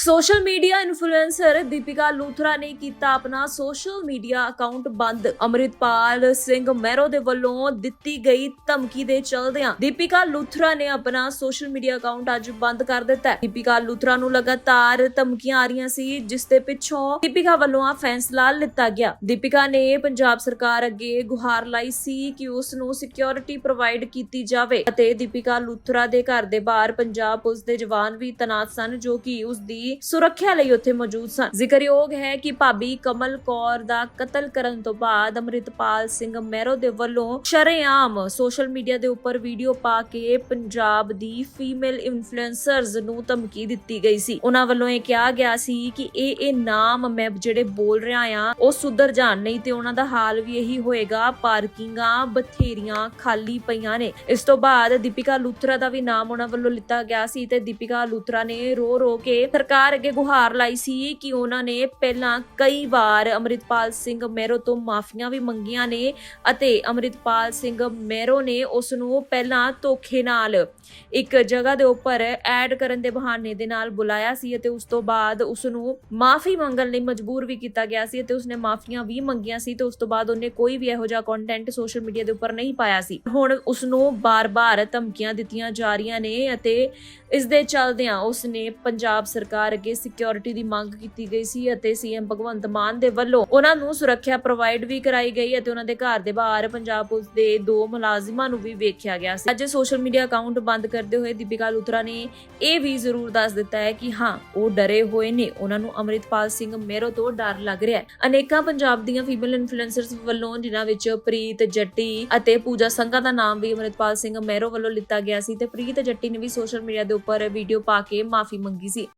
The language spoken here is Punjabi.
Social media influencer Deepika Luthra ਨੇ ਕੀਤਾ ਆਪਣਾ ਸੋਸ਼ਲ ਮੀਡੀਆ ਅਕਾਊਂਟ ਬੰਦ। ਅਮਰਿਤਪਾਲ ਸਿੰਘ ਮੈਰੋ ਦੇ ਵੱਲੋਂ ਦਿੱਤੀ ਗਈ ਧਮਕੀ ਦੇ ਚਲਦਿਆਂ ਦੀਪਿਕਾ ਲੂਥਰਾ ਨੇ ਆਪਣਾ ਸੋਸ਼ਲ ਮੀਡੀਆ ਅਕਾਊਂਟ ਅੱਜ ਬੰਦ ਕਰ ਦਿੱਤਾ ਹੈ। ਦੀਪਿਕਾ ਲੂਥਰਾ ਨੂੰ ਲਗਾਤਾਰ ਧਮਕੀਆਂ ਆ ਰਹੀਆਂ ਸੀ, ਜਿਸ ਦੇ ਪਿੱਛੋਂ ਦੀਪਿਕਾ ਵੱਲੋਂ ਆ ਫੈਸਲਾ ਲਿੱਤਾ ਗਿਆ। ਦੀਪਿਕਾ ਨੇ ਪੰਜਾਬ ਸਰਕਾਰ ਅੱਗੇ ਗੁਹਾਰ ਲਾਈ ਸੀ ਕਿ ਉਸ ਨੂੰ ਸਿਕਿਉਰਿਟੀ ਪ੍ਰੋਵਾਈਡ ਕੀਤੀ ਜਾਵੇ ਅਤੇ ਦੀਪਿਕਾ ਲੂਥਰਾ ਦੇ ਘਰ ਦੇ ਬਾਹਰ ਪੰਜਾਬ ਪੁਲਿਸ ਦੇ ਜਵਾਨ ਵੀ ਤੈਨਾਤ ਸਨ, ਜੋ ਕਿ ਉਸ ਦੀ ਸੁਰੱਖਿਆ ਲਈ ਉੱਥੇ ਮੌਜੂਦ ਸਨ। ਜ਼ਿਕਰਯੋਗ ਹੈ ਕਿ ਭਾਬੀ ਕਮਲ ਕੌਰ ਦਾ ਕਤਲ ਕਰਨ ਤੋਂ ਬਾਅਦ ਅਮਰਿਤਪਾਲ ਸਿੰਘ ਮਹਿਰੋ ਦੇ ਵੱਲੋਂ ਸ਼ਰੇਆਮ ਸੋਸ਼ਲ ਮੀਡੀਆ ਦੇ ਉੱਪਰ ਵੀਡੀਓ ਪਾ ਕੇ ਪੰਜਾਬ ਦੀ ਫੀਮੇਲ ਇਨਫਲੂਐਂਸਰਸ ਨੂੰ ਧਮਕੀ ਦਿੱਤੀ ਗਈ ਸੀ। ਉਹਨਾਂ ਵੱਲੋਂ ਇਹ ਕਿਹਾ ਗਿਆ ਸੀ ਕਿ ਇਹ ਇਹ ਨਾਮ ਮੈਂ ਜਿਹੜੇ ਬੋਲ ਰਿਹਾ ਆ, ਉਹ ਸੁਧਰ ਜਾਣ, ਨਹੀਂ ਤੇ ਉਹਨਾਂ ਦਾ ਹਾਲ ਵੀ ਇਹੀ ਹੋਏਗਾ। ਪਾਰਕਿੰਗਾਂ ਬਥੇਰੀਆਂ ਖਾਲੀ ਪਈਆਂ ਨੇ। ਇਸ ਤੋਂ ਬਾਅਦ ਦੀਪਿਕਾ ਲੂਥਰਾ ਦਾ ਵੀ ਨਾਮ ਉਹਨਾਂ ਵੱਲੋਂ ਲਿੱਤਾ ਗਿਆ ਸੀ ਤੇ ਦੀਪਿਕਾ ਲੂਥਰਾ ਨੇ ਰੋ ਰੋ ਕੇ ਸਰਕਾਰ ਅੱਗੇ ਗੁਹਾਰ ਲਾਈ ਸੀ ਕਿ ਉਹਨਾਂ ਨੇ ਪਹਿਲਾਂ ਕਈ ਵਾਰ ਅਮਰਿਤਪਾਲ ਸਿੰਘ ਮੈਰੋ ਤੋਂ ਮਾਫੀਆਂ ਵੀ ਮੰਗੀਆਂ ਨੇ ਅਤੇ ਅਮਰਿਤਪਾਲ ਸਿੰਘ ਮਹਿਰੋ ਨੇ ਉਸ ਨੂੰ ਪਹਿਲਾਂ ਧੋਖੇ ਨਾਲ ਇੱਕ ਜਗ੍ਹਾ ਦੇ ਉੱਪਰ ਐਡ ਕਰਨ ਦੇ ਬਹਾਨੇ ਦੇ ਨਾਲ ਬੁਲਾਇਆ ਸੀ ਅਤੇ ਉਸ ਤੋਂ ਬਾਅਦ ਉਸ ਨੂੰ ਮਾਫੀ ਮੰਗਣ ਲਈ ਮਜਬੂਰ ਵੀ ਕੀਤਾ ਗਿਆ ਸੀ ਅਤੇ ਉਸਨੇ ਮਾਫੀਆਂ ਵੀ ਮੰਗੀਆਂ ਸੀ ਤੇ ਉਸ ਤੋਂ ਬਾਅਦ ਉਹਨੇ ਕੋਈ ਵੀ ਇਹੋ ਜਿਹਾ ਕੰਟੈਂਟ ਸੋਸ਼ਲ ਮੀਡੀਆ ਦੇ ਉੱਪਰ ਨਹੀਂ ਪਾਇਆ ਸੀ। ਹੁਣ ਉਸ ਨੂੰ ਬਾਰ-ਬਾਰ ਧਮਕੀਆਂ ਦਿੱਤੀਆਂ ਜਾ ਰਹੀਆਂ ਨੇ ਅਤੇ ਇਸ ਦੇ ਚੱਲਦਿਆਂ ਉਸ ਨੇ ਪੰਜਾਬ ਸਰਕਾਰ ਅੱਗੇ ਸਿਕਿਉਰਿਟੀ ਦੀ ਮੰਗ ਕੀਤੀ ਗਈ ਸੀ ਅਤੇ ਸੀਐਮ ਭਗਵੰਤ ਮਾਨ ਦੇ ਵੱਲੋਂ ਉਹਨਾਂ ਨੂੰ ਸੁਰੱਖਿਆ ਪ੍ਰੋਵਾਈਡ ਵੀ ਕਰਾਈ ਗਈ ਅਤੇ ਉਹਨਾਂ ਦੇ ਘਰ ਦੇ ਬਾਹਰ ਪੰਜਾਬ ਪੁਲਿਸ ਦੇ ਦੋ ਮੁਲਾਜ਼ਮਾਂ ਨੂੰ ਵੀ ਵੇਖਿਆ ਗਿਆ ਸੀ। ਅੱਜ ਸੋਸ਼ਲ ਮੀਡੀਆ ਅਕਾਊਂਟ ਬੰਦ ਕਰਦੇ ਹੋਏ ਦੀਪਿਕਾ ਲੂਥਰਾ ਨੇ ਇਹ ਵੀ ਜ਼ਰੂਰ ਦੱਸ ਦਿੱਤਾ ਹੈ ਕਿ ਹਾਂ, ਉਹ ਡਰੇ ਹੋਏ ਨੇ। ਉਹਨਾਂ ਨੂੰ ਅਮਰਿਤਪਾਲ ਸਿੰਘ ਮਹਿਰੋ ਤੋਂ ਡਰ ਲੱਗ ਰਿਹਾ ਹੈ। ਅਨੇਕਾਂ ਪੰਜਾਬ ਦੀਆਂ ਫੀਮੇਲ ਇਨਫਲੂਐਂਸਰਸ ਵੱਲੋਂ, ਜਿਨ੍ਹਾਂ ਵਿੱਚ ਪ੍ਰੀਤ ਜੱਟੀ ਅਤੇ ਪੂਜਾ ਸੰਘਾ ਦਾ ਨਾਮ ਵੀ ਅਮਰਿਤਪਾਲ ਸਿੰਘ ਮਹਿਰੋ ਵੱਲੋਂ ਲਿੱਤਾ ਗਿਆ ਸੀ ਤੇ ਪ੍ਰੀਤ ਜੱਟੀ ਨੇ ਵੀ ਸੋਸ਼ਲ ਮੀਡੀਆ ਦੇ ਉੱਪਰ ਵੀਡੀਓ ਪਾ ਕੇ ਮਾਫੀ ਮੰਗੀ ਸੀ।